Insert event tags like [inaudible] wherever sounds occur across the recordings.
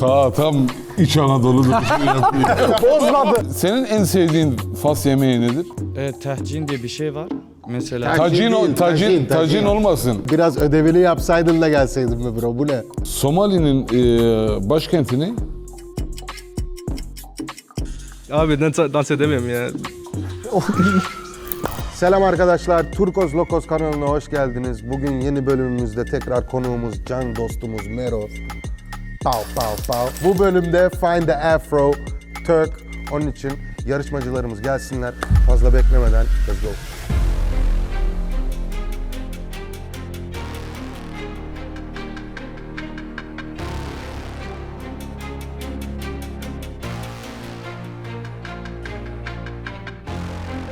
Ta tam İç Anadolu'da bir şey yapıyor. [laughs] Bozmadı. Senin en sevdiğin Fas yemeği nedir? E, tehcin diye bir şey var. Mesela Tacin değil, tacin, tacin, tacin, tacin. olmasın. Biraz ödevini yapsaydın da gelseydin mi bro? Bu ne? Somali'nin e, başkenti ne? Abi dans, dans edemiyorum ya. [laughs] Selam arkadaşlar. Turkos Lokos kanalına hoş geldiniz. Bugün yeni bölümümüzde tekrar konuğumuz, can dostumuz Mero. Pow pow pow. Bu bölümde Find the Afro Turk. Onun için yarışmacılarımız gelsinler. Fazla beklemeden let's go.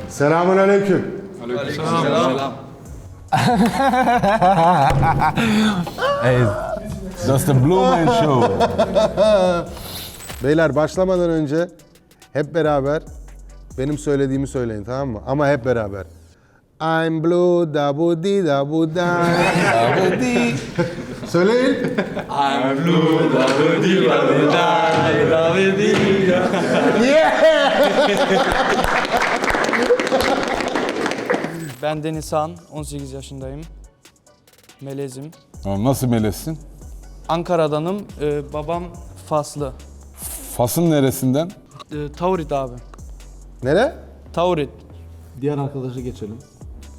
Selamun aleyküm. [laughs] That's the Blue Man Show. Beyler başlamadan önce hep beraber benim söylediğimi söyleyin tamam mı? Ama hep beraber. I'm blue da bu di da bu da. Söyleyin. ben Deniz Han, 18 yaşındayım. Melezim. Nasıl melezsin? Ankara'danım. E, babam Faslı. Fas'ın neresinden? E, Taurit abi. Nere? Taurit. Diğer arkadaşa geçelim.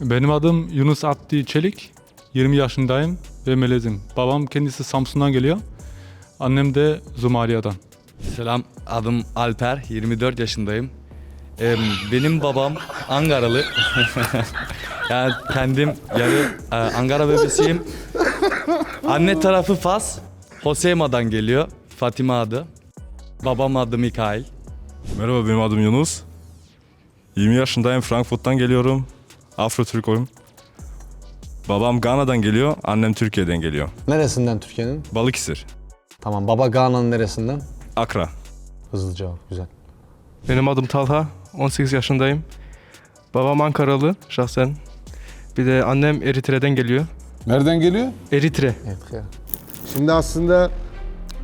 Benim adım Yunus Abdi Çelik. 20 yaşındayım ve melezim. Babam kendisi Samsun'dan geliyor. Annem de Zumaliya'dan. Selam, adım Alper, 24 yaşındayım. Ee, benim babam Ankaralı. [laughs] yani kendim yarı e, Ankara bebesiyim. Anne tarafı Fas, Hoseyma'dan geliyor. Fatima adı. Babam adı Mikail. Merhaba benim adım Yunus. 20 yaşındayım Frankfurt'tan geliyorum. Afro Türk'üm. Babam Gana'dan geliyor, annem Türkiye'den geliyor. Neresinden Türkiye'nin? Balıkesir, Tamam. Baba Gana'nın neresinden? Akra. Hızlı cevap. Güzel. Benim adım Talha, 18 yaşındayım. Babam Ankaralı şahsen. Bir de annem Eritre'den geliyor. Nereden geliyor? Eritre. Evet. ya. Şimdi aslında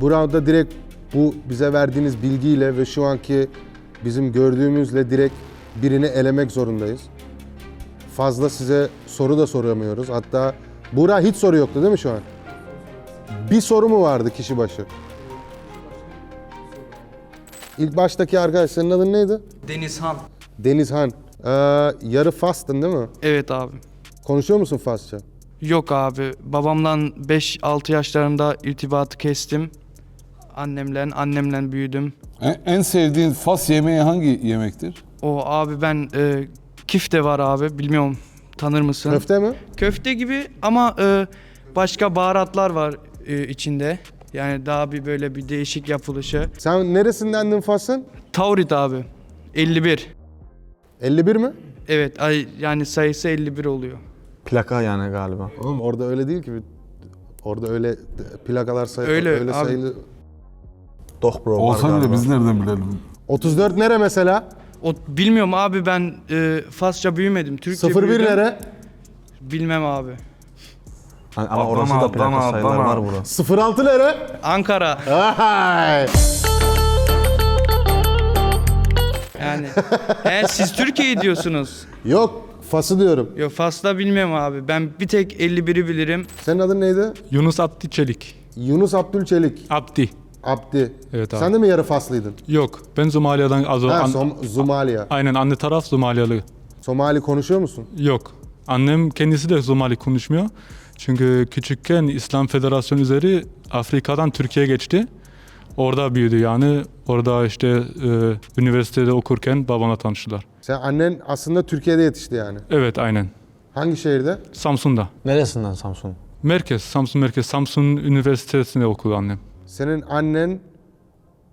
bu roundda direkt bu bize verdiğiniz bilgiyle ve şu anki bizim gördüğümüzle direkt birini elemek zorundayız. Fazla size soru da soramıyoruz. Hatta Buğra hiç soru yoktu değil mi şu an? Bir soru mu vardı kişi başı? İlk baştaki arkadaş senin adın neydi? Deniz Han. Denizhan. Ee, yarı Fas'tın değil mi? Evet abi. Konuşuyor musun Fasça? Yok abi. Babamla 5-6 yaşlarımda irtibatı kestim. Annemle, annemle büyüdüm. En, en sevdiğin Fas yemeği hangi yemektir? O abi ben e, kifte var abi. Bilmiyorum tanır mısın? Köfte mi? Köfte gibi ama e, başka baharatlar var e, içinde. Yani daha bir böyle bir değişik yapılışı. Sen neresindendin Fas'ın? Taurit abi. 51. 51 mi? Evet ay, yani sayısı 51 oluyor. Plaka yani galiba. Oğlum orada öyle değil ki. Orada öyle plakalar say Öyle öyle abi. sayılı. Doh bro Olsa var bile galiba. biz nereden bilelim? 34 nere mesela? O bilmiyorum abi ben e, Fasça büyümedim. Türkçe 01 büyüdüm. nere? Bilmem abi. Hani ama orası da plaka sayılar var burada. 06 nere? Ankara. Ay. Yani he, siz Türkiye diyorsunuz. Yok Fas'ı diyorum. Yok Fas'ta bilmiyorum abi. Ben bir tek 51'i bilirim. Senin adın neydi? Yunus Abdi Çelik. Yunus Abdülçelik. Abdi. Abdi. Evet abi. Sen de mi yarı Faslıydın? Yok. Ben Zumaliya'dan az Ha, an- Som- Zumalia. Aynen anne taraf Zumaliyalı. Somali konuşuyor musun? Yok. Annem kendisi de Zumali konuşmuyor. Çünkü küçükken İslam Federasyonu üzeri Afrika'dan Türkiye'ye geçti. Orada büyüdü yani. Orada işte e, üniversitede okurken babana tanıştılar. Sen annen aslında Türkiye'de yetişti yani. Evet aynen. Hangi şehirde? Samsun'da. Neresinden Samsun? Merkez, Samsun Merkez. Samsun Üniversitesi'nde okudu annem. Senin annen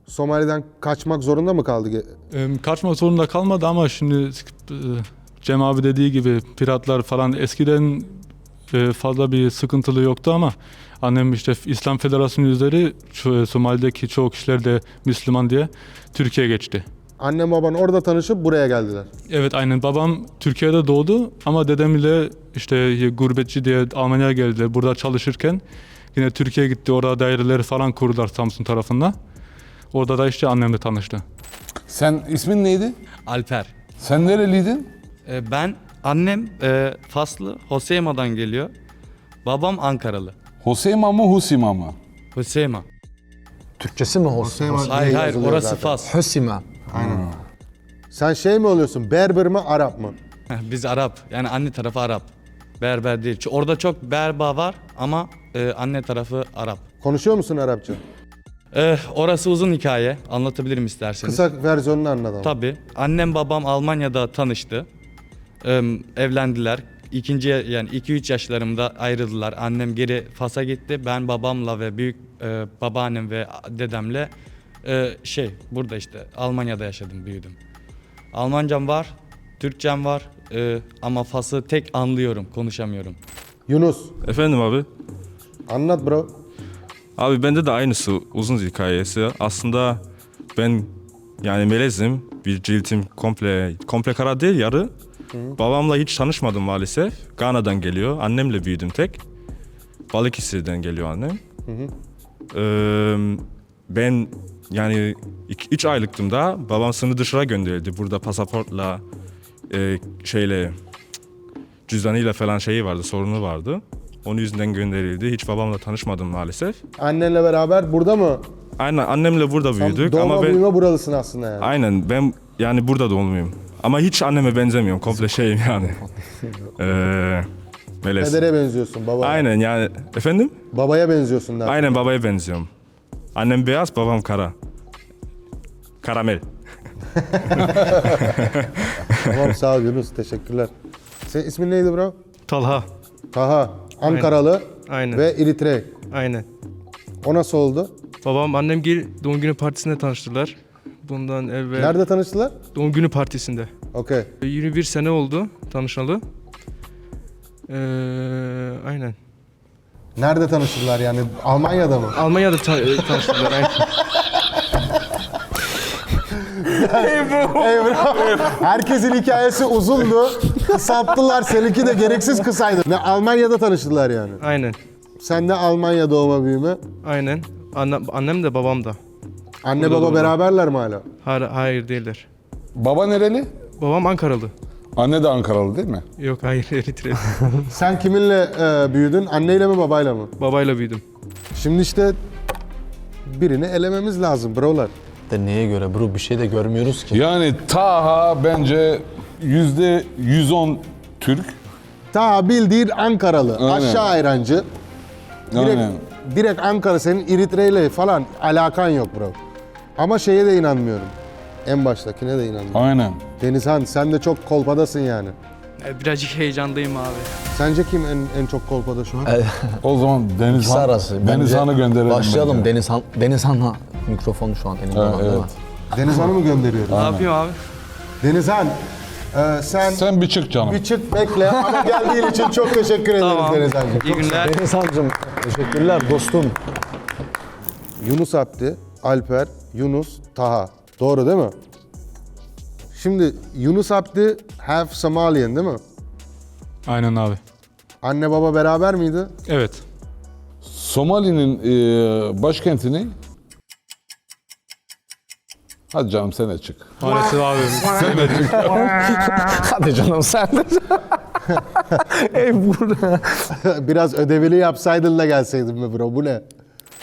Somali'den kaçmak zorunda mı kaldı? Ee, kaçmak zorunda kalmadı ama şimdi e, Cem abi dediği gibi piratlar falan eskiden e, fazla bir sıkıntılı yoktu ama annem işte İslam Federasyonu üzeri Somali'deki çoğu kişiler de Müslüman diye Türkiye'ye geçti. Annem baban orada tanışıp buraya geldiler. Evet aynen babam Türkiye'de doğdu ama dedem ile işte gurbetçi diye Almanya'ya geldi. Burada çalışırken Yine Türkiye'ye gitti. Orada daireleri falan kurdular Samsun tarafında. Orada da işte annemle tanıştı. Sen ismin neydi? Alper. Sen nereliydin? E, ben annem e, Faslı Hoseyma'dan geliyor. Babam Ankaralı. Hoseyma mı Husima mı? Hoseyma. Türkçesi mi? Hüseyin Hayır hayır orası. Fas. Hösima. Sen şey mi oluyorsun? Berber mi Arap mı? [laughs] Biz Arap. Yani anne tarafı Arap. Berber değil. Çünkü Orada çok berba var ama e, anne tarafı Arap. Konuşuyor musun Arapça? E, orası uzun hikaye. Anlatabilirim isterseniz. Kısa versiyonunu anlatalım. Tabii. Annem babam Almanya'da tanıştı. Ee, evlendiler. İkinci yani 2-3 yaşlarımda ayrıldılar. Annem geri Fas'a gitti. Ben babamla ve büyük e, babaannem ve dedemle e, şey burada işte Almanya'da yaşadım, büyüdüm. Almancam var, Türkçem var e, ama Fas'ı tek anlıyorum, konuşamıyorum. Yunus Efendim abi? anlat bro. Abi bende de aynısı uzun hikayesi. Aslında ben yani melezim. Bir ciltim komple komple kara değil yarı. Babamla hiç tanışmadım maalesef. Gana'dan geliyor. Annemle büyüdüm tek. Balıkesir'den geliyor annem. Ee, ben yani 3 aylıktım da babam sınır dışına gönderildi. Burada pasaportla e, şeyle cüzdanıyla falan şeyi vardı, sorunu vardı. Onun yüzünden gönderildi. Hiç babamla tanışmadım maalesef. Annenle beraber burada mı? Aynen annemle burada Sen büyüdük doğma ama ben büyüme buralısın aslında yani. aynen ben yani burada doğumluyum. Ama hiç anneme benzemiyorum. Komple şeyim yani. [laughs] Eee melez. Pedere benziyorsun babaya. Aynen yani efendim? Babaya benziyorsun daha. Aynen babaya benziyorum. Annem beyaz, babam kara. Karamel. Tamam sağ ol Yunus teşekkürler. Senin ismin neydi bro? Talha. Taha. Ankaralı Aynen. ve Eritre. Aynen. O nasıl oldu? Babam annem gel doğum günü partisinde tanıştılar. Bundan evvel Nerede tanıştılar? doğum günü partisinde. Okey. 21 sene oldu tanışalı. Ee, aynen. Nerede tanıştılar yani? Almanya'da mı? Almanya'da ta- e, tanıştılar. aynen. Bro. Herkesin hikayesi uzundu. Kısalttılar. Seninki de gereksiz kısaydı. Ne Almanya'da tanıştılar yani. Aynen. Sen de Almanya doğma büyüme. Aynen. Anne, annem de babam da. Anne Burada baba beraberler mi hala? Hayır, hayır değiller. Baba nereli? Babam Ankaralı. Anne de Ankaralı değil mi? Yok hayır [laughs] Eritre. Sen kiminle e, büyüdün? Anneyle mi babayla mı? Babayla büyüdüm. Şimdi işte birini elememiz lazım brolar. De neye göre bro bir şey de görmüyoruz ki. Yani Taha bence yüzde 110 Türk. Ta bildiğin Ankaralı, Aynen. aşağı ayrancı. Direkt, Aynen. direkt Ankara senin İritre'yle falan alakan yok bro. Ama şeye de inanmıyorum. En baştakine de inanmıyorum. Aynen. Denizhan sen de çok kolpadasın yani. E, Birazcık heyecanlıyım abi. Sence kim en, en çok kolpada şu an? O zaman Deniz İkisi Han, arası. Deniz Bence Han'ı gönderelim. Başlayalım. bence. Deniz Han, Deniz Han'la mikrofonu şu an elimde Evet, olan değil mi? evet. Denizhan'ı mı gönderiyoruz? Ne yapayım abi? Denizhan e, sen, Sen bir çık canım. bir çık bekle ama geldiğin için çok teşekkür ederiz Tamam. Denizhan'cığım. İyi günler. Deniz Han'cığım teşekkürler dostum. Yunus Abdi, Alper, Yunus, Taha. Doğru değil mi? Şimdi Yunus Abdi half Somalian değil mi? Aynen abi. Anne baba beraber miydi? Evet. Somali'nin e, başkenti ne? Hadi canım sen de çık. Maalesef abi. [laughs] Hadi canım sen de. [laughs] Ey burada. [laughs] Biraz ödevini yapsaydın da gelseydin mi bro? Bu ne?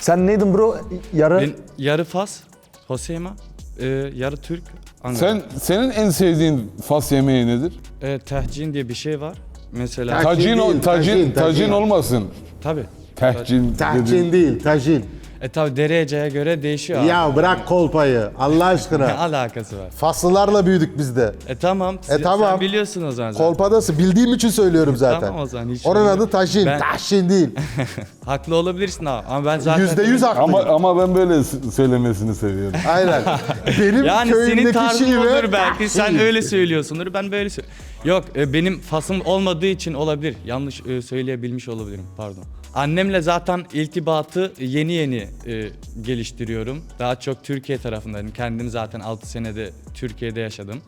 Sen neydin bro? Yarı. Ben yarı Fas, Hoseyma, e, yarı Türk, Ankara. Sen senin en sevdiğin Fas yemeği nedir? E, tehcin diye bir şey var. Mesela Tacin, o- değil, tacin, tacin, tacin, tacin. olmasın. tabii. Tehcin. Tahcin değil, tajin. E tabii dereceye göre değişiyor abi. Ya bırak kolpayı Allah [laughs] Ne aşkına. alakası var? Faslılarla büyüdük biz de. E tamam. siz- tamam. Sen biliyorsun o zaman. zaten. Kolpadası bildiğim için söylüyorum zaten. Tamam o zaman, hiç Onun sorun adı yok. tajin, Ben- tahşin değil. [laughs] Haklı olabilirsin abi. Ama ben zaten... Yüzde yüz haklıyım. Ama ama ben böyle s- söylemesini seviyorum. [laughs] Aynen. Benim Yani senin köyümdeki tarzın şive... olur belki. Sen öyle söylüyorsundur. Ben böyle söylüyorum. Yok e, benim fasım olmadığı için olabilir. Yanlış e, söyleyebilmiş olabilirim. Pardon. Annemle zaten iltibatı yeni yeni e, geliştiriyorum. Daha çok Türkiye tarafındayım. Kendim zaten 6 senede Türkiye'de yaşadım.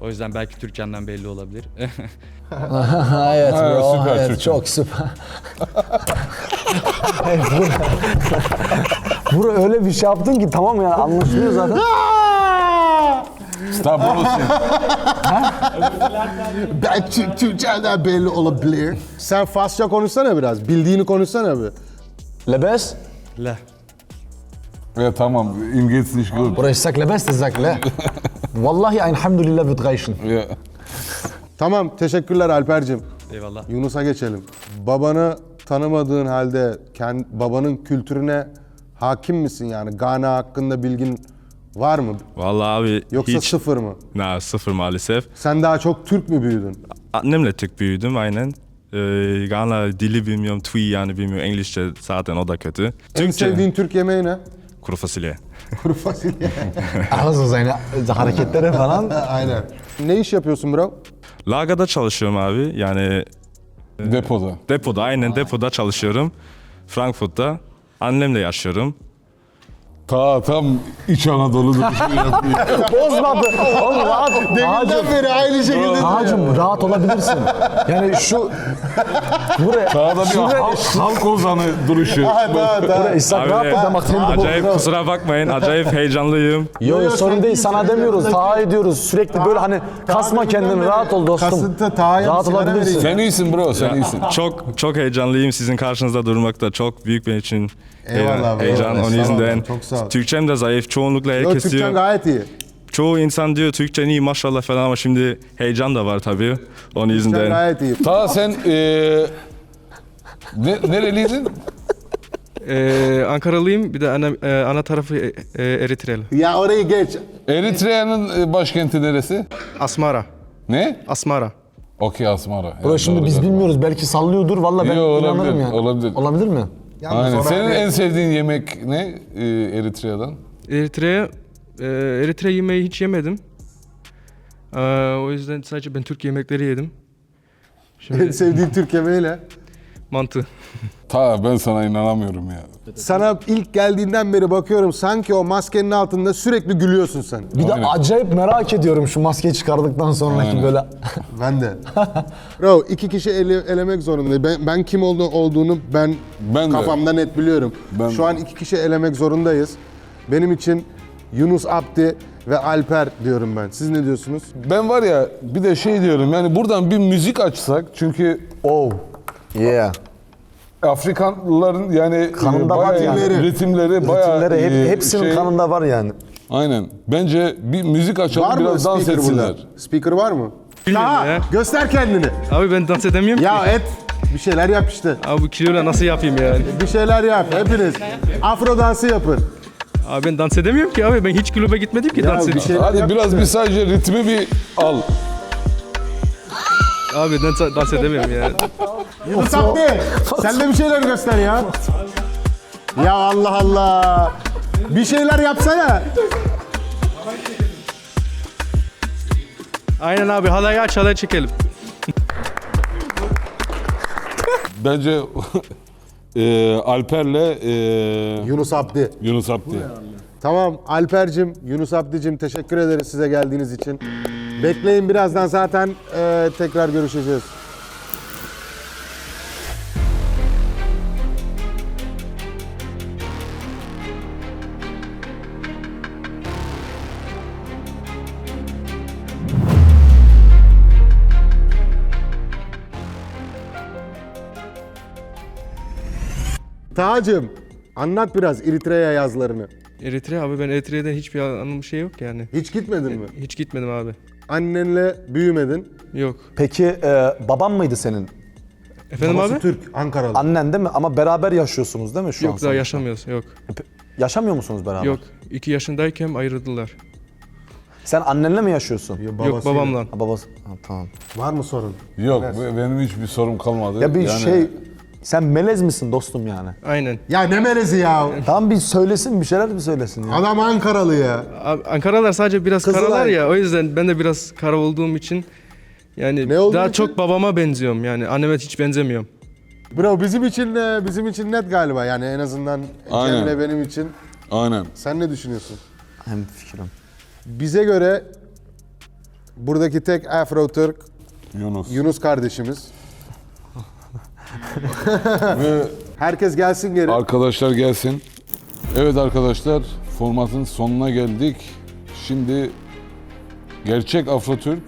O yüzden belki Türkçemden belli olabilir. [laughs] evet Ha, bro. süper evet, Türkçe. çok süper. [laughs] Bura öyle bir şey yaptın ki tamam yani anlaşılıyor zaten. [laughs] Bullshit. [laughs] Ben Türk Türkçeden belli olabilir. Sen Farsça konuşsana biraz. Bildiğini konuşsana bir. Lebes? Le. Ja, tamam, ihm geht's nicht gut. Oder ich sag lebes, das sag le. Vallahi elhamdülillah wird reichen. Ja. Tamam teşekkürler Alper'cim. Eyvallah. Yunus'a geçelim. Babanı tanımadığın halde kendi, babanın kültürüne hakim misin yani? Gana hakkında bilgin var mı? Vallahi abi Yoksa hiç... sıfır mı? Na, sıfır maalesef. Sen daha çok Türk mü büyüdün? Annemle Türk büyüdüm aynen. Ee, Ghana dili bilmiyorum, Twi yani bilmiyorum. İngilizce zaten o da kötü. En Türkçe, sevdiğin Türk yemeği ne? kuru fasulye. Kuru fasulye. [laughs] Ağzı seine hareketleri falan. [laughs] Aynen. Ne iş yapıyorsun bro? Lagada çalışıyorum abi. Yani Depoda. depoda, aynen depoda çalışıyorum. Frankfurt'ta. Annemle yaşıyorum. Ta tam İç Anadolu duruşu yapıyor. [laughs] Bozmadı. Oğlum rahat. Hacım, beri aynı şekilde. hacım rahat olabilirsin. Yani şu buraya Daha da bir şuraya, halk, halk ozanı duruşu. buraya İshak rahat ol demek tempo acayip kusura bakmayın. Acayip heyecanlıyım. Yo yo sorun değil sana demiyoruz. Taha ediyoruz. Sürekli böyle hani kasma kendini rahat ol dostum. Kasıntı, Taha'ya Rahat bir olabilirsin. Sen iyisin bro, sen iyisin. Çok çok heyecanlıyım. Sizin karşınızda durmak da çok büyük benim için Eyvallah heyecan. Onun yüzünden çok sağ ol. Türkçem de zayıf. Çoğunlukla Yo, herkes Türkçen diyor. gayet iyi. Çoğu insan diyor Türkçen iyi maşallah falan ama şimdi heyecan da var tabii. Onun Türkçen yüzünden. gayet iyi. Ta sen eee ne, nereliydin? Ee, Ankaralıyım. Bir de ana, e, ana tarafı e, e, Eritreli. Ya orayı geç. Eritre'nin e, başkenti neresi? Asmara. Ne? Asmara. Okey Asmara. Bro Yani şimdi doğru biz galiba. bilmiyoruz. Belki sallıyordur. Valla ben Yo, olabilir, inanırım yani. olabilir. Olabilir mi? Aynen. Senin en sevdiğin yemek ne e, Eritre'den? Eritre'ye e, Eritre yemeği hiç yemedim. Ee, o yüzden sadece ben Türk yemekleri yedim. En Şimdi sevdiğin Türk yemeği ne? mantı. [laughs] Ta ben sana inanamıyorum ya. Sana ilk geldiğinden beri bakıyorum sanki o maskenin altında sürekli gülüyorsun sen. Bir de Aynen. acayip merak ediyorum şu maskeyi çıkardıktan sonraki Aynen. böyle. [laughs] Ben de. [laughs] Bro iki kişi ele- elemek zorundayım. Ben, ben kim oldu, olduğunu ben, Ben de. kafamda net biliyorum. Ben Şu de. an iki kişi elemek zorundayız. Benim için Yunus Abdi ve Alper diyorum ben. Siz ne diyorsunuz? Ben var ya bir de şey diyorum yani buradan bir müzik açsak çünkü Oh. Yeah. Afrikanlıların yani Kanında e, var bayağı yani. ritimleri bayağı Ritimleri hep, e, hepsinin şey- kanında var yani. Aynen. Bence bir müzik açalım Var mı biraz dans speaker etsinler. burada? Speaker var mı? Bilmiyorum Daha ya. göster kendini. Abi ben dans edemiyorum Ya ki. et. Bir şeyler yap işte. Abi bu kiloyla nasıl yapayım yani? Bir şeyler yap hepiniz. Afro dansı yapın. Abi ben dans edemiyorum ki abi. Ben hiç kulübe gitmedim ki Ya dans bir edeyim. şey- Hadi Yap biraz işte. bir sadece ritmi bir al. Abi dans, dans edemiyorum yani. Yunus Abdi sen de bir şeyler göster ya. Ya Allah Allah. Bir şeyler yapsana. Aynen abi halayı aç halay çekelim. Bence [laughs] e, Alper'le e, Yunus Abdi. Yunus Abdi. Tamam Alper'cim, Yunus Abdi'cim teşekkür ederiz size geldiğiniz için. Bekleyin birazdan zaten e, tekrar görüşeceğiz. Taha'cığım anlat biraz Eritrea yazlarını. Eritre abi ben Eritre'de hiçbir anım şey yok yani. Hiç gitmedin mi? Hiç gitmedim abi. Annenle büyümedin. Yok. Peki e, baban mıydı senin? Efendim Babası abi? Türk, Ankaralı. Annen değil mi? Ama beraber yaşıyorsunuz değil mi şu an? Yok daha sonuçta? yaşamıyoruz. Yok. Yaşamıyor musunuz beraber? Yok. İki yaşındayken ayrıldılar. Sen annenle mi yaşıyorsun? Yok Babasıyla. babamla. Ha, babası. Ha, tamam. Var mı sorun? Yok be- benim hiçbir sorum kalmadı. Ya bir Yani şey sen melez misin dostum yani? Aynen. Ya ne melezi ya? Tamam bir söylesin bir şeyler bir söylesin ya. Adam Ankaralı ya. Abi, Ankaralılar sadece biraz Kızılay. karalar ya. O yüzden ben de biraz kara olduğum için yani Ne olduğu daha için? çok babama benziyorum yani. Anneme hiç benzemiyorum. Bro bizim için e, bizim için net galiba yani en azından Aynen. Cem'le benim için. Aynen. Sen ne düşünüyorsun? Hem fikrim. Bize göre buradaki tek Afro Türk Yunus. Yunus kardeşimiz. Ve Herkes gelsin geri. Arkadaşlar gelsin. Evet arkadaşlar formatın sonuna geldik. Şimdi gerçek Afrotürk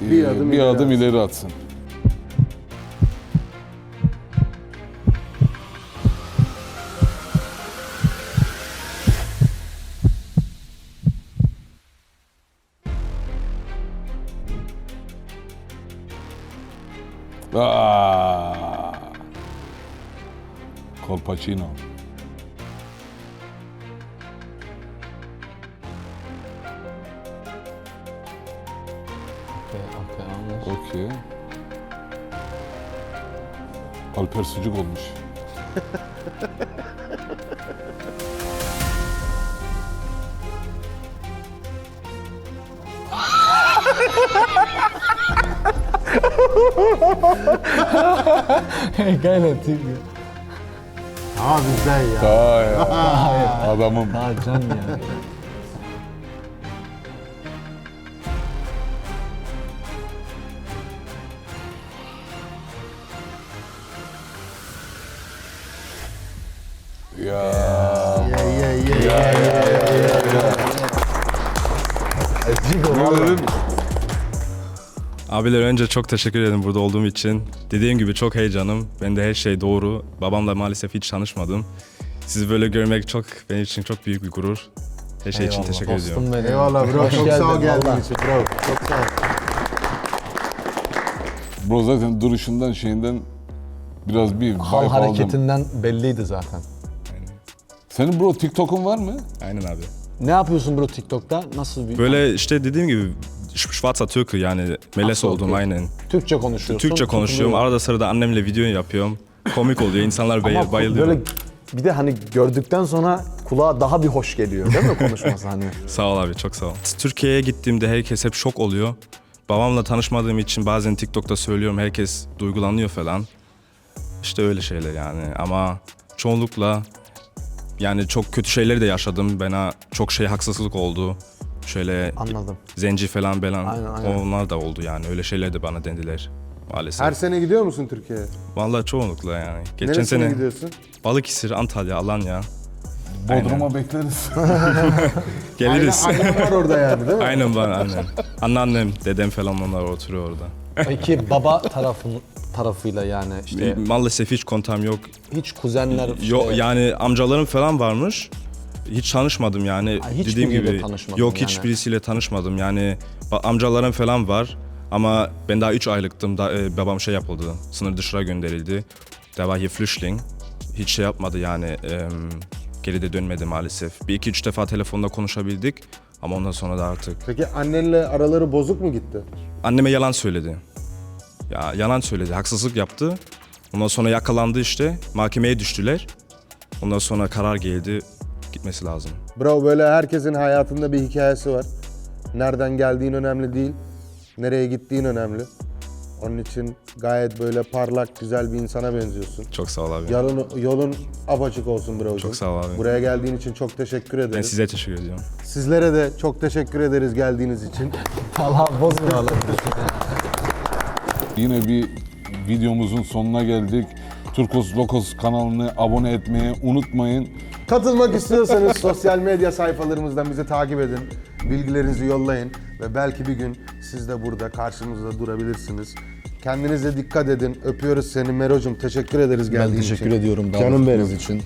Bir e, adım bir ileri adım ileri atsın. Aa! Colpacino. Okey. Alper sucuk olmuş. [laughs] Aa bizden ya. Daha ya. [laughs] Adamım. Ha can ya. Ya. Ye ye ye ye ye. Ne dedin? Abiler önce çok teşekkür ederim burada olduğum için. Dediğim gibi çok heyecanım. Ben de her şey doğru. Babamla maalesef hiç tanışmadım. Sizi böyle görmek çok benim için çok büyük bir gurur. Her şey için teşekkür ediyorum. Benim. Eyvallah bro. Hoş Çok sağ ol geldin, geldiğin için bro. Çok sağ ol. Bro zaten duruşundan şeyinden biraz bir Hal vibe aldım. hareketinden belliydi zaten. Senin bro TikTok'un var mı? Aynen abi. Ne yapıyorsun bro TikTok'ta? Nasıl bir... Böyle işte dediğim gibi Schwarzer Türk'ü yani Meles Nasıl oldum okey? aynen. Türkçe konuşuyorsun. Türkçe konuşuyorum. tutuluyor. Arada sırada annemle video yapıyorum. Komik oluyor. İnsanlar bay- Ama bayılıyor. böyle bir de hani gördükten sonra kulağa daha bir hoş geliyor değil mi konuşması hani? [laughs] Sağ ol abi çok sağ ol. Türkiye'ye gittiğimde herkes hep şok oluyor. Babamla tanışmadığım için bazen TikTok'ta söylüyorum herkes duygulanıyor falan. İşte öyle şeyler yani ama çoğunlukla yani çok kötü şeyleri de yaşadım. Bana çok şey haksızlık oldu. Şöyle Anladım. zenci falan belan Aynen, aynen. onlar da oldu yani öyle şeyler de bana dendiler maalesef. Her sene gidiyor musun Türkiye'ye? Vallahi çoğunlukla yani. Geçen Neresine sene gidiyorsun? Balıkesir, Antalya, Alanya. Bodrum'a bekleriz. [laughs] Geliriz. Ailem var orada yani değil mi? Aynen bana annem. Anneannem, dedem falan onlar oturuyor orada. Peki baba tarafın tarafıyla yani işte Maalesef hiç kontam yok. hiç kuzenler işte, Yok yani amcalarım falan varmış. Hiç tanışmadım yani. Ha, hiç Dediğim biriyle gibi tanışmadın yok yani. hiç birisiyle tanışmadım. Yani ba- amcalarım falan var ama ben daha 3 aylıktım. Da, e, babam şey yapıldı. Sınır dışına gönderildi. Der war hier Flüchtling. Hiç şey yapmadı yani. e, geride dönmedi maalesef. Bir iki üç defa telefonda konuşabildik ama ondan sonra da artık Peki annenle araları bozuk mu gitti? Anneme yalan söyledi. Ya yalan söyledi, haksızlık yaptı. Ondan sonra yakalandı işte. Mahkemeye düştüler. Ondan sonra karar geldi. Gitmesi lazım. Bro böyle herkesin hayatında bir hikayesi var. Nereden geldiğin önemli değil. Nereye gittiğin önemli. Onun için gayet böyle parlak, güzel bir insana benziyorsun. Çok sağ ol abi. Yolun, yolun apaçık olsun brocuğum. Çok sağ ol abi. Buraya geldiğin için çok teşekkür ederiz. Ben size teşekkür ediyorum. Sizlere de çok teşekkür ederiz geldiğiniz için. [laughs] Allah bozma lan. Yine bir videomuzun sonuna geldik. Turkos Lokos kanalını abone etmeyi unutmayın. Katılmak istiyorsanız [laughs] sosyal medya sayfalarımızdan bizi takip edin. Bilgilerinizi yollayın ve belki bir gün siz de burada karşımızda durabilirsiniz. Kendinize dikkat edin. Öpüyoruz seni Merocum. Teşekkür ederiz geldiğin Ben için. teşekkür ediyorum Canım davetiniz benim. için.